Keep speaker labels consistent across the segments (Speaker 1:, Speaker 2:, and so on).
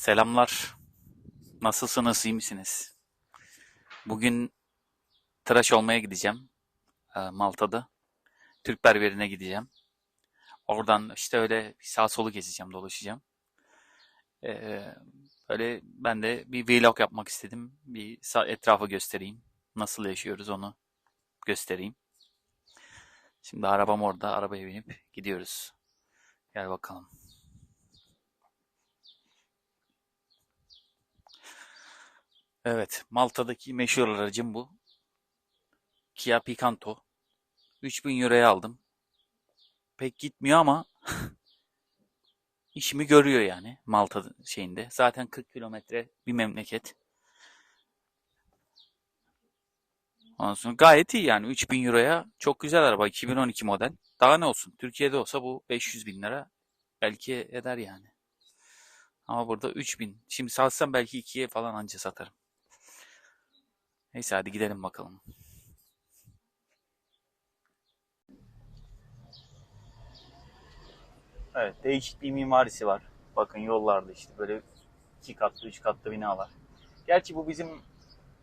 Speaker 1: Selamlar. Nasılsınız, iyi misiniz? Bugün tıraş olmaya gideceğim. e, Malta'da. Türk berberine gideceğim. Oradan işte öyle sağ solu gezeceğim, dolaşacağım. Ee, Böyle ben de bir vlog yapmak istedim. Bir etrafı göstereyim. Nasıl yaşıyoruz onu göstereyim. Şimdi arabam orada. Arabaya binip gidiyoruz. Gel bakalım. Evet, Malta'daki meşhur aracım bu. Kia Picanto. 3000 euroya aldım. Pek gitmiyor ama işimi görüyor yani Malta şeyinde. Zaten 40 kilometre bir memleket. Ondan sonra gayet iyi yani 3000 euroya çok güzel araba 2012 model. Daha ne olsun Türkiye'de olsa bu 500 bin lira belki eder yani. Ama burada 3000. Şimdi satsam belki ikiye falan anca satarım. Neyse hadi gidelim bakalım. Evet, değişik bir mimarisi var. Bakın yollarda işte böyle iki katlı, üç katlı binalar. Gerçi bu bizim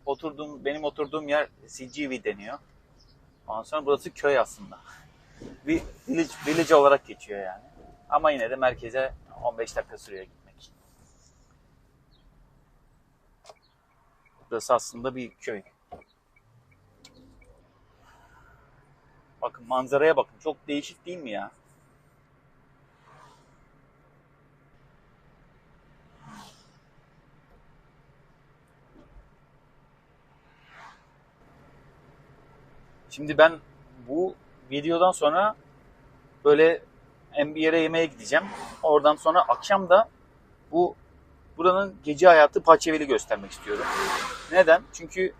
Speaker 1: oturduğum, benim oturduğum yer CGV deniyor. Ondan sonra burası köy aslında. Bir village, village olarak geçiyor yani. Ama yine de merkeze 15 dakika sürüyor Burası aslında bir köy. Bakın manzaraya bakın. Çok değişik değil mi ya? Şimdi ben bu videodan sonra böyle bir yere yemeğe gideceğim. Oradan sonra akşam da bu buranın gece hayatı Paçeveli göstermek istiyorum. Neden? Çünkü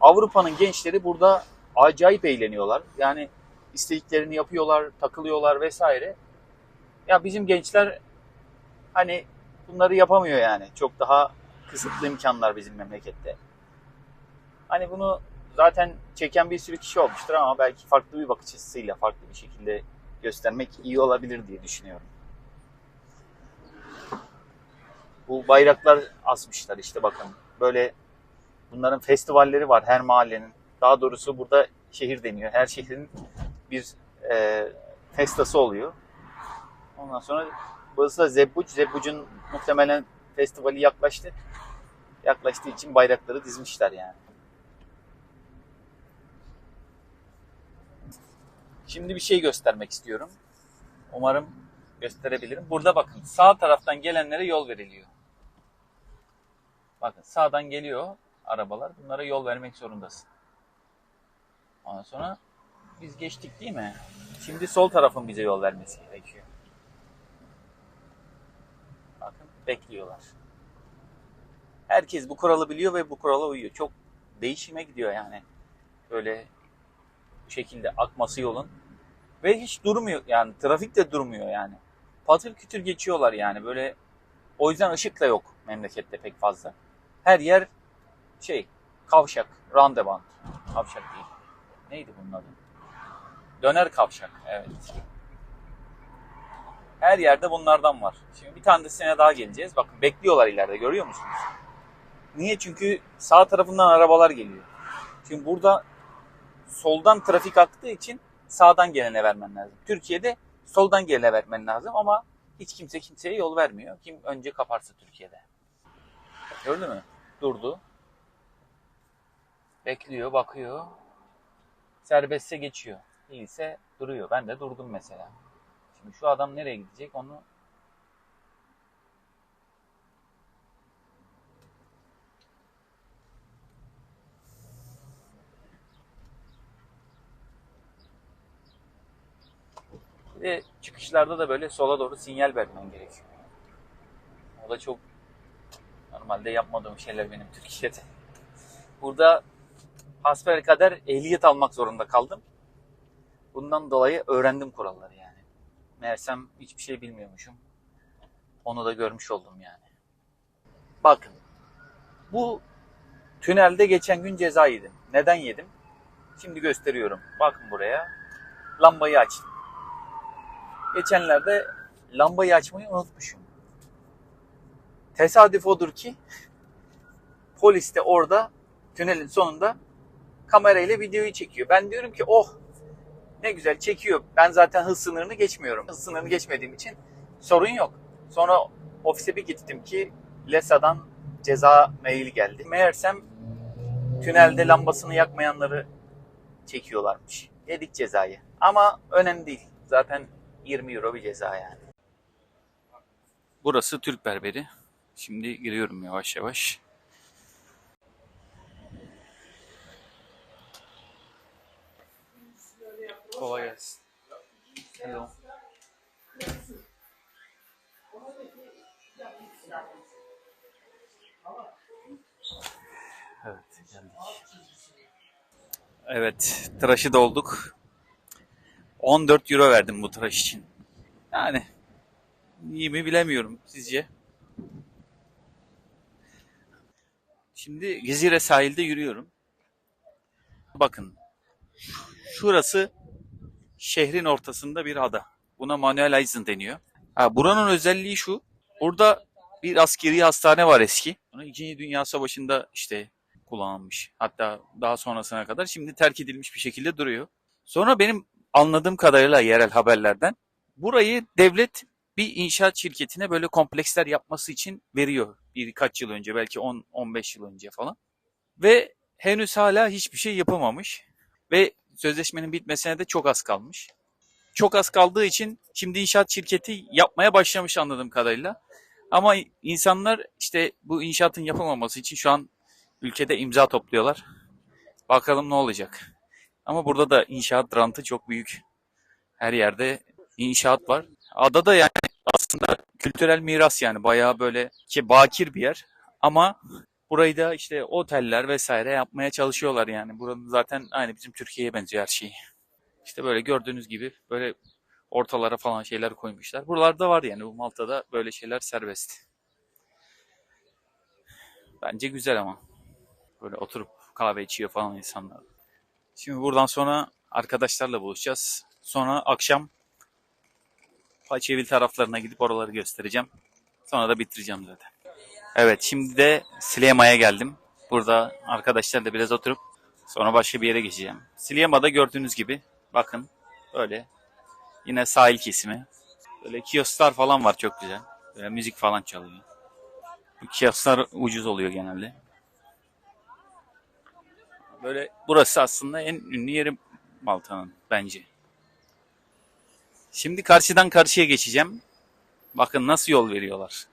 Speaker 1: Avrupa'nın gençleri burada acayip eğleniyorlar. Yani istediklerini yapıyorlar, takılıyorlar vesaire. Ya bizim gençler hani bunları yapamıyor yani. Çok daha kısıtlı imkanlar bizim memlekette. Hani bunu zaten çeken bir sürü kişi olmuştur ama belki farklı bir bakış açısıyla, farklı bir şekilde göstermek iyi olabilir diye düşünüyorum. Bu bayraklar asmışlar işte bakın. Böyle bunların festivalleri var her mahallenin. Daha doğrusu burada şehir deniyor. Her şehrin bir e, festası oluyor. Ondan sonra burası da Zebbuc. Zebbuc'un muhtemelen festivali yaklaştı. Yaklaştığı için bayrakları dizmişler yani. Şimdi bir şey göstermek istiyorum. Umarım gösterebilirim. Burada bakın sağ taraftan gelenlere yol veriliyor. Bakın sağdan geliyor arabalar. Bunlara yol vermek zorundasın. Ondan sonra biz geçtik değil mi? Şimdi sol tarafın bize yol vermesi gerekiyor. Bakın bekliyorlar. Herkes bu kuralı biliyor ve bu kurala uyuyor. Çok değişime gidiyor yani. Böyle bu şekilde akması yolun. Ve hiç durmuyor yani trafik de durmuyor yani. Patır kütür geçiyorlar yani böyle. O yüzden ışık da yok memlekette pek fazla. Her yer şey kavşak, roundabout. Kavşak değil. Neydi bunun adı? Döner kavşak evet. Her yerde bunlardan var. Şimdi bir tanesine daha geleceğiz. Bakın bekliyorlar ileride görüyor musunuz? Niye? Çünkü sağ tarafından arabalar geliyor. Şimdi burada soldan trafik aktığı için sağdan gelene vermen lazım. Türkiye'de soldan gelene vermen lazım ama hiç kimse kimseye yol vermiyor. Kim önce kaparsa Türkiye'de. Gördün mü? Durdu. Bekliyor, bakıyor. Serbestse geçiyor. Değilse duruyor. Ben de durdum mesela. Şimdi şu adam nereye gidecek onu Bir de çıkışlarda da böyle sola doğru sinyal vermen gerekiyor. O da çok normalde yapmadığım şeyler benim Türkiye'de. Burada hasbelkader ehliyet almak zorunda kaldım. Bundan dolayı öğrendim kuralları yani. Meğersem hiçbir şey bilmiyormuşum. Onu da görmüş oldum yani. Bakın. Bu tünelde geçen gün ceza yedim. Neden yedim? Şimdi gösteriyorum. Bakın buraya. Lambayı açtım. Geçenlerde lambayı açmayı unutmuşum. Tesadüf odur ki polis de orada tünelin sonunda kamerayla videoyu çekiyor. Ben diyorum ki oh ne güzel çekiyor. Ben zaten hız sınırını geçmiyorum. Hız sınırını geçmediğim için sorun yok. Sonra ofise bir gittim ki LESA'dan ceza maili geldi. Meğersem tünelde lambasını yakmayanları çekiyorlarmış. Yedik cezayı. Ama önemli değil. Zaten 20 euro bir ceza yani. Burası Türk berberi. Şimdi giriyorum yavaş yavaş. Kolay gelsin. Hello. Evet geldik. Evet tıraşı da olduk. 14 euro verdim bu tıraş için. Yani iyi mi bilemiyorum sizce. Şimdi Gezire sahilde yürüyorum. Bakın şurası şehrin ortasında bir ada. Buna Manuel Eisen deniyor. Ha, buranın özelliği şu. Burada bir askeri hastane var eski. İkinci Dünya Savaşı'nda işte kullanılmış. Hatta daha sonrasına kadar şimdi terk edilmiş bir şekilde duruyor. Sonra benim anladığım kadarıyla yerel haberlerden burayı devlet bir inşaat şirketine böyle kompleksler yapması için veriyor. Birkaç yıl önce belki 10-15 yıl önce falan. Ve henüz hala hiçbir şey yapamamış. Ve sözleşmenin bitmesine de çok az kalmış. Çok az kaldığı için şimdi inşaat şirketi yapmaya başlamış anladığım kadarıyla. Ama insanlar işte bu inşaatın yapılmaması için şu an ülkede imza topluyorlar. Bakalım ne olacak. Ama burada da inşaat rantı çok büyük. Her yerde inşaat var. Adada yani kültürel miras yani bayağı böyle ki bakir bir yer. Ama burayı da işte oteller vesaire yapmaya çalışıyorlar yani. Buranın zaten aynı bizim Türkiye'ye benziyor her şey. İşte böyle gördüğünüz gibi böyle ortalara falan şeyler koymuşlar. Buralarda var yani bu Malta'da böyle şeyler serbest. Bence güzel ama. Böyle oturup kahve içiyor falan insanlar. Şimdi buradan sonra arkadaşlarla buluşacağız. Sonra akşam Paçevil taraflarına gidip oraları göstereceğim. Sonra da bitireceğim zaten. Evet şimdi de Sliema'ya geldim. Burada arkadaşlarla biraz oturup sonra başka bir yere geçeceğim. Sliema'da gördüğünüz gibi bakın böyle yine sahil kesimi. Böyle kiosklar falan var çok güzel. Böyle müzik falan çalıyor. Bu kiosklar ucuz oluyor genelde. Böyle burası aslında en ünlü yeri Malta'nın bence. Şimdi karşıdan karşıya geçeceğim. Bakın nasıl yol veriyorlar.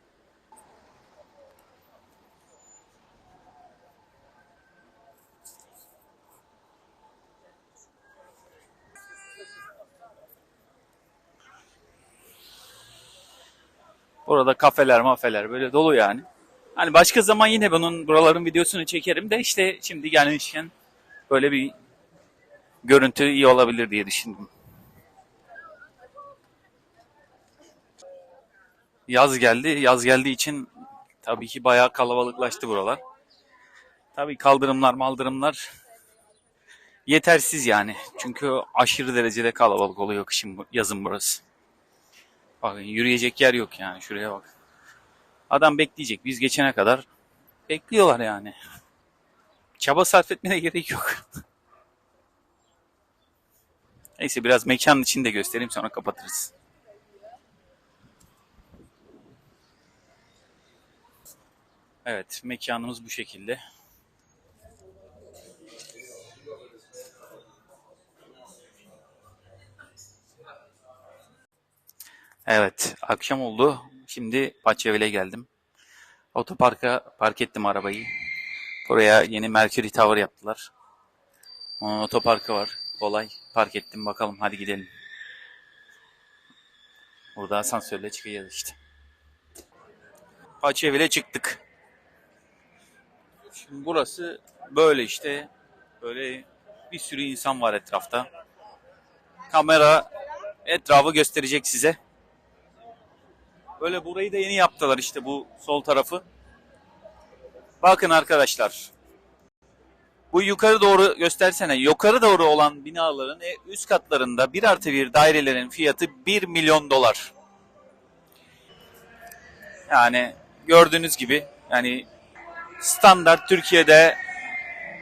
Speaker 1: Burada kafeler mafeler böyle dolu yani. Hani başka zaman yine bunun buraların videosunu çekerim de işte şimdi gelmişken böyle bir görüntü iyi olabilir diye düşündüm. Yaz geldi. Yaz geldiği için tabii ki bayağı kalabalıklaştı buralar. Tabii kaldırımlar maldırımlar yetersiz yani. Çünkü aşırı derecede kalabalık oluyor kışın yazın burası. Bakın yürüyecek yer yok yani şuraya bak. Adam bekleyecek. Biz geçene kadar bekliyorlar yani. Çaba sarf etmene gerek yok. Neyse biraz mekanın içinde göstereyim sonra kapatırız. Evet mekanımız bu şekilde. Evet akşam oldu. Şimdi Paçevil'e geldim. Otoparka park ettim arabayı. Buraya yeni Mercury Tower yaptılar. Onun otoparkı var. Kolay. Park ettim bakalım hadi gidelim. Burada asansörle çıkacağız işte. Paçevil'e çıktık. Şimdi burası böyle işte. Böyle bir sürü insan var etrafta. Kamera etrafı gösterecek size. Böyle burayı da yeni yaptılar işte bu sol tarafı. Bakın arkadaşlar. Bu yukarı doğru göstersene. Yukarı doğru olan binaların e, üst katlarında 1 artı 1 dairelerin fiyatı 1 milyon dolar. Yani gördüğünüz gibi yani standart Türkiye'de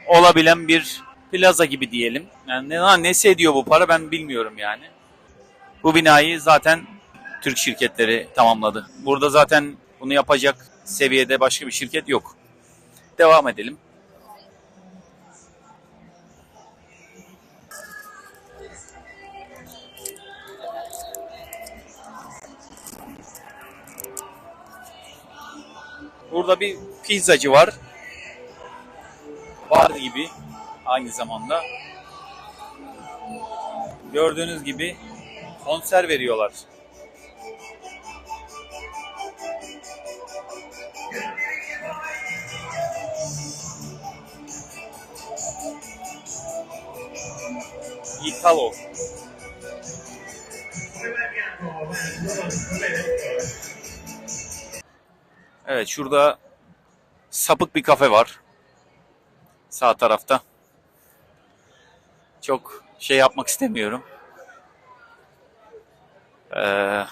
Speaker 1: olabilen bir plaza gibi diyelim. Yani ne, nesi ediyor bu para ben bilmiyorum yani. Bu binayı zaten Türk şirketleri tamamladı. Burada zaten bunu yapacak seviyede başka bir şirket yok. Devam edelim. Burada bir pizzacı var. Var gibi aynı zamanda. Gördüğünüz gibi konser veriyorlar. Italo. Evet şurada sapık bir kafe var. Sağ tarafta. Çok şey yapmak istemiyorum. Ee,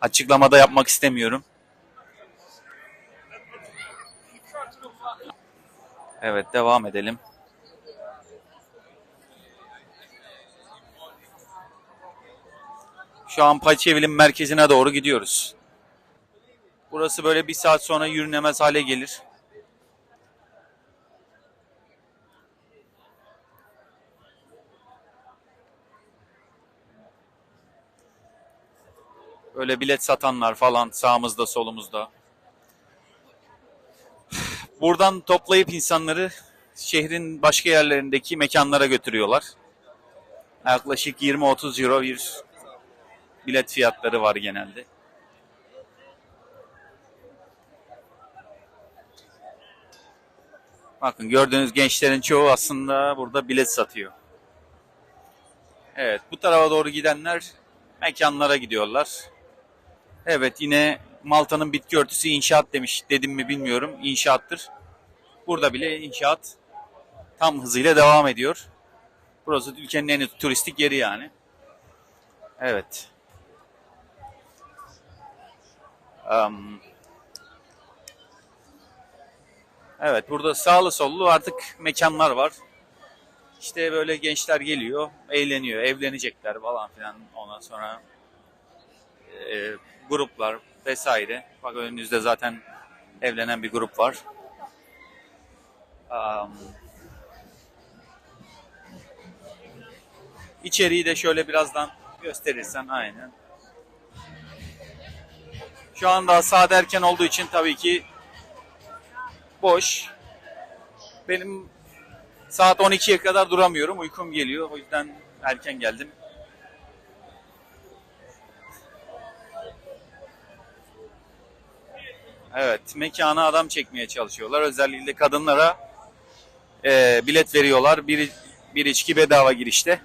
Speaker 1: açıklamada yapmak istemiyorum. Evet devam edelim. Şu an Paçevil'in merkezine doğru gidiyoruz. Burası böyle bir saat sonra yürünemez hale gelir. Böyle bilet satanlar falan sağımızda solumuzda. Buradan toplayıp insanları şehrin başka yerlerindeki mekanlara götürüyorlar. Yaklaşık 20-30 euro bir bilet fiyatları var genelde. Bakın gördüğünüz gençlerin çoğu aslında burada bilet satıyor. Evet bu tarafa doğru gidenler mekanlara gidiyorlar. Evet yine Malta'nın bitki örtüsü inşaat demiş. Dedim mi bilmiyorum. İnşaattır. Burada bile inşaat tam hızıyla devam ediyor. Burası ülkenin en turistik yeri yani. Evet. Um, evet burada sağlı sollu artık mekanlar var. İşte böyle gençler geliyor, eğleniyor, evlenecekler falan filan. Ondan sonra e, gruplar vesaire. Bak önünüzde zaten evlenen bir grup var. Um, içeriği de şöyle birazdan gösterirsen aynen. Şu anda saat erken olduğu için tabii ki boş. Benim saat 12'ye kadar duramıyorum. Uykum geliyor. O yüzden erken geldim. Evet, mekana adam çekmeye çalışıyorlar. Özellikle kadınlara e, bilet veriyorlar. Bir, bir içki bedava girişte.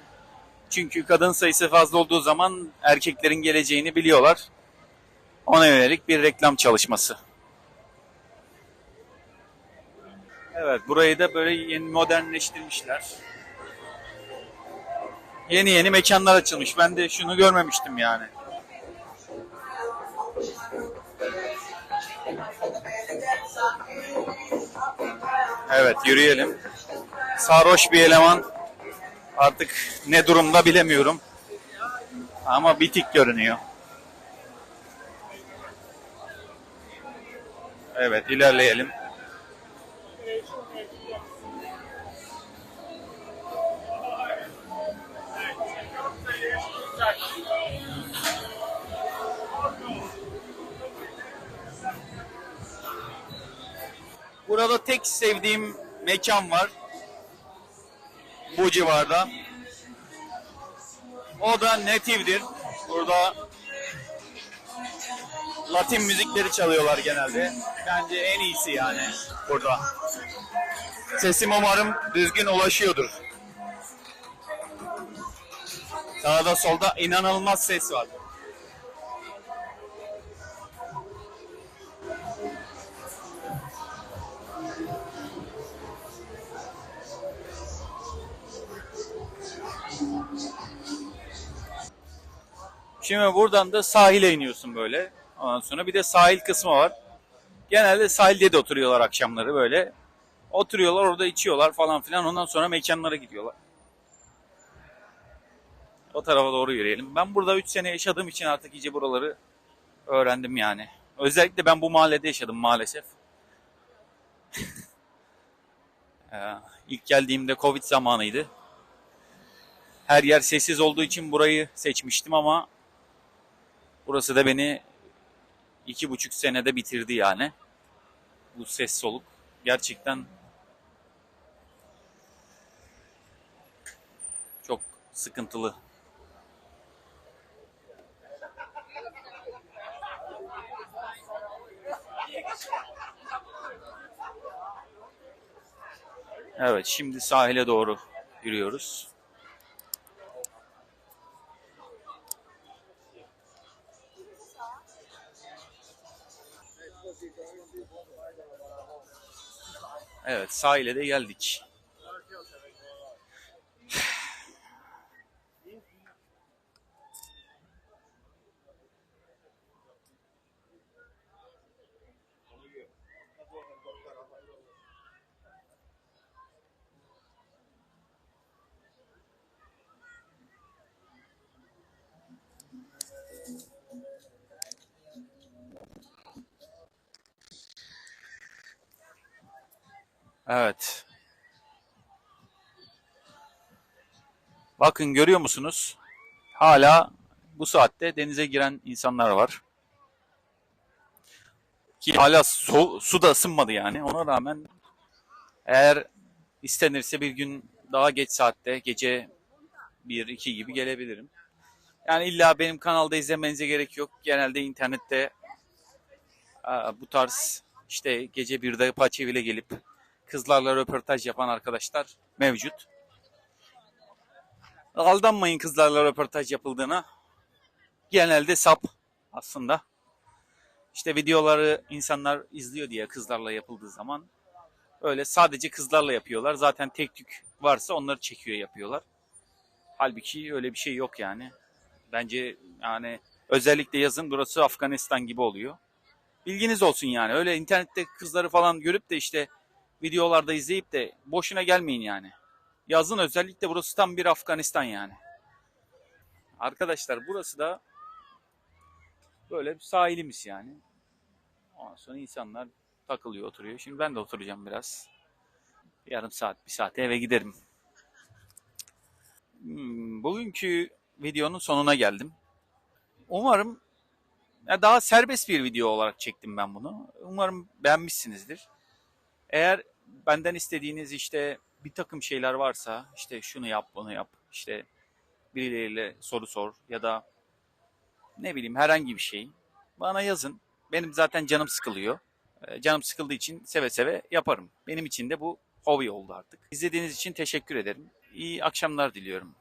Speaker 1: Çünkü kadın sayısı fazla olduğu zaman erkeklerin geleceğini biliyorlar. Ona yönelik bir reklam çalışması. Evet, burayı da böyle yeni modernleştirmişler. Yeni yeni mekanlar açılmış. Ben de şunu görmemiştim yani. Evet yürüyelim. Sarhoş bir eleman. Artık ne durumda bilemiyorum. Ama bitik görünüyor. Evet ilerleyelim. Burada tek sevdiğim mekan var. Bu civarda. O da Native'dir. Burada Latin müzikleri çalıyorlar genelde. Bence en iyisi yani burada. Sesim umarım düzgün ulaşıyordur. Sağda solda inanılmaz ses var. Şimdi buradan da sahile iniyorsun böyle. Ondan sonra bir de sahil kısmı var. Genelde sahilde de oturuyorlar akşamları böyle. Oturuyorlar orada içiyorlar falan filan. Ondan sonra mekanlara gidiyorlar. O tarafa doğru yürüyelim. Ben burada 3 sene yaşadığım için artık iyice buraları öğrendim yani. Özellikle ben bu mahallede yaşadım maalesef. Ee, İlk geldiğimde Covid zamanıydı. Her yer sessiz olduğu için burayı seçmiştim ama burası da beni iki buçuk senede bitirdi yani. Bu ses soluk. Gerçekten çok sıkıntılı. Evet, şimdi sahile doğru yürüyoruz. Evet, sahile de geldik. Evet. Bakın görüyor musunuz? Hala bu saatte denize giren insanlar var. Ki hala su, su da ısınmadı yani. Ona rağmen eğer istenirse bir gün daha geç saatte gece 1-2 gibi gelebilirim. Yani illa benim kanalda izlemenize gerek yok. Genelde internette bu tarz işte gece 1'de Paçevil'e gelip kızlarla röportaj yapan arkadaşlar mevcut. Aldanmayın kızlarla röportaj yapıldığına. Genelde sap aslında. İşte videoları insanlar izliyor diye kızlarla yapıldığı zaman öyle sadece kızlarla yapıyorlar. Zaten tek tük varsa onları çekiyor yapıyorlar. Halbuki öyle bir şey yok yani. Bence yani özellikle yazın burası Afganistan gibi oluyor. Bilginiz olsun yani. Öyle internette kızları falan görüp de işte videolarda izleyip de boşuna gelmeyin yani. Yazın özellikle burası tam bir Afganistan yani. Arkadaşlar burası da böyle bir sahilimiz yani. Ondan sonra insanlar takılıyor, oturuyor. Şimdi ben de oturacağım biraz. Yarım saat, bir saate eve giderim. Hmm, Bugünkü videonun sonuna geldim. Umarım daha serbest bir video olarak çektim ben bunu. Umarım beğenmişsinizdir. Eğer benden istediğiniz işte bir takım şeyler varsa işte şunu yap bunu yap işte birileriyle soru sor ya da ne bileyim herhangi bir şey bana yazın. Benim zaten canım sıkılıyor. Ee, Canım sıkıldığı için seve seve yaparım. Benim için de bu hobi oldu artık. İzlediğiniz için teşekkür ederim. İyi akşamlar diliyorum.